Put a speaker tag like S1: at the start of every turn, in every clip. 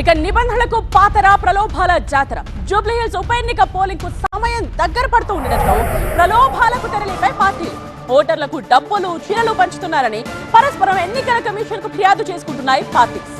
S1: ఇక నిబంధనలకు పాతర ప్రలోభాల జాతర. జూబ్లీహిల్స్ ఉప ఎన్నిక పోలింగ్కు సమయం దగ్గర పడుతూ ఉండడంతో ప్రలోభాలకు తెరలిపై పార్టీలు ఓటర్లకు డబ్బులు చీరలు పంచుతున్నారని పరస్పరం ఎన్నికల కమిషన్కు ఫిర్యాదు చేసుకుంటున్నాయి పార్టీస్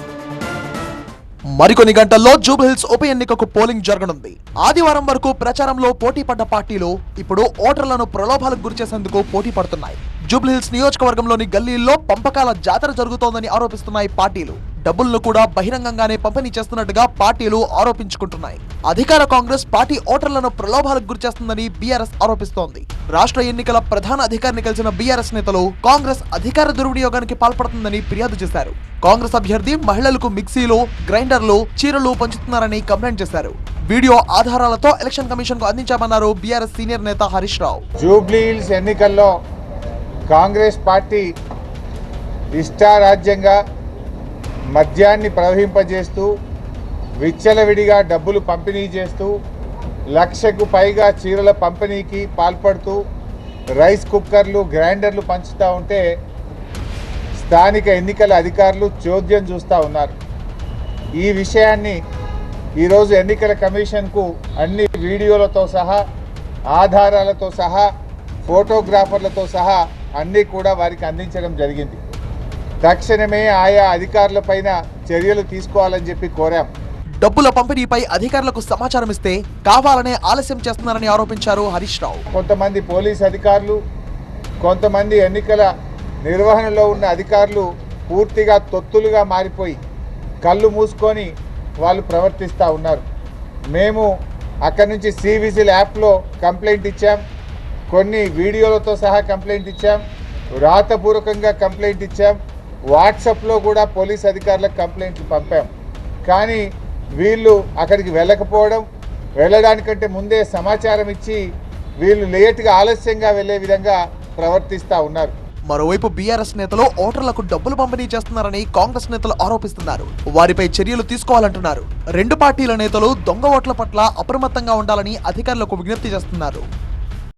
S2: మరికొన్ని గంటల్లో జూబ్హిల్స్ ఉప ఎన్నికకు పోలింగ్ జరగనుంది. ఆదివారం వరకు ప్రచారంలో పోటీ పడ్డ పార్టీలు ఇప్పుడు ఓటర్లను ప్రలోభాలకు గురిచేసేందుకు పోటీ పడుతున్నాయి. జూబ్లిహిల్స్ నియోజకవర్గంలోని గల్లీల్లో పంపకాల జాతర జరుగుతోందని ఆరోపిస్తున్నాయి పార్టీలు. డబ్బులను కూడా బహిరంగంగానే పంపిణీ చేస్తున్నట్టుగా పార్టీలు ఆరోపించుకుంటున్నాయి. అధికార కాంగ్రెస్ పార్టీ ఓటర్లను ప్రలోభాలకు గురిచేస్తుందని బీఆర్ఎస్ ఆరోపిస్తోంది. రాష్ట్ర ఎన్నికల ప్రధాన అధికారిని కలిసిన బీఆర్ఎస్ నేతలు కాంగ్రెస్ అధికార దుర్వినియోగానికి పాల్పడుతుందని ఫిర్యాదు చేశారు. కాంగ్రెస్ అభ్యర్థి మహిళలకు మిక్సీలు గ్రైండర్లు చీరలు పంచుతున్నారని కంప్లైంట్ చేశారు. వీడియో ఆధారాలతో ఎలక్షన్ కమిషన్కు అందించామన్నారు బీఆర్ఎస్ సీనియర్ నేత హరీష్ రావు.
S3: జూబ్లీ హిల్స్ ఎన్నికల్లో కాంగ్రెస్ పార్టీ ఇష్టారాజ్యంగా మద్యాన్ని ప్రవహింపజేస్తూ విచ్చలవిడిగా డబ్బులు పంపిణీ చేస్తూ లక్షకు పైగా చీరల పంపిణీకి పాల్పడుతూ రైస్ కుక్కర్లు గ్రైండర్లు పంచుతూ ఉంటే స్థానిక ఎన్నికల అధికారులు చోద్యం చూస్తూ ఉన్నారు. ఈ విషయాన్ని ఈరోజు ఎన్నికల కమిషన్కు అన్ని వీడియోలతో సహా ఆధారాలతో సహా ఫోటోగ్రాఫర్లతో సహా అన్నీ కూడా వారికి అందించడం జరిగింది. తక్షణమే ఆయా అధికారులపైన చర్యలు తీసుకోవాలని చెప్పి కోరాం.
S2: డబ్బుల పంపిణీపై అధికారులకు సమాచారం ఇస్తే కావాలనే ఆలస్యం చేస్తున్నారని ఆరోపించారు హరీష్ రావు.
S3: కొంతమంది పోలీస్ అధికారులు కొంతమంది ఎన్నికల నిర్వహణలో ఉన్న అధికారులు పూర్తిగా తొత్తులుగా మారిపోయి కళ్ళు మూసుకొని వాళ్ళు ప్రవర్తిస్తూ ఉన్నారు. మేము అక్కడి నుంచి సివిజిల్ యాప్లో కంప్లైంట్ ఇచ్చాం. కొన్ని వీడియోలతో సహా కంప్లైంట్ ఇచ్చాం. రాతపూర్వకంగా కంప్లైంట్ ఇచ్చాం. వాట్సాప్లో కూడా పోలీస్ అధికారులకు కంప్లైంట్లు పంపాం. కానీ వీళ్ళు అక్కడికి వెళ్ళకపోవడం వెళ్ళడానికంటే ముందే సమాచారం ఇచ్చి వీళ్ళు లేట్గా ఆలస్యంగా వెళ్ళే విధంగా ప్రవర్తిస్తూ ఉన్నారు.
S2: మరోవైపు బీఆర్ఎస్ నేతలు ఓటర్లకు డబ్బులు పంపిణీ చేస్తున్నారని కాంగ్రెస్ నేతలు ఆరోపిస్తున్నారు. వారిపై చర్యలు తీసుకోవాలంటున్నారు. రెండు పార్టీల నేతలు దొంగ ఓట్ల పట్ల అప్రమత్తంగా ఉండాలని అధికారులకు విజ్ఞప్తి చేస్తున్నారు.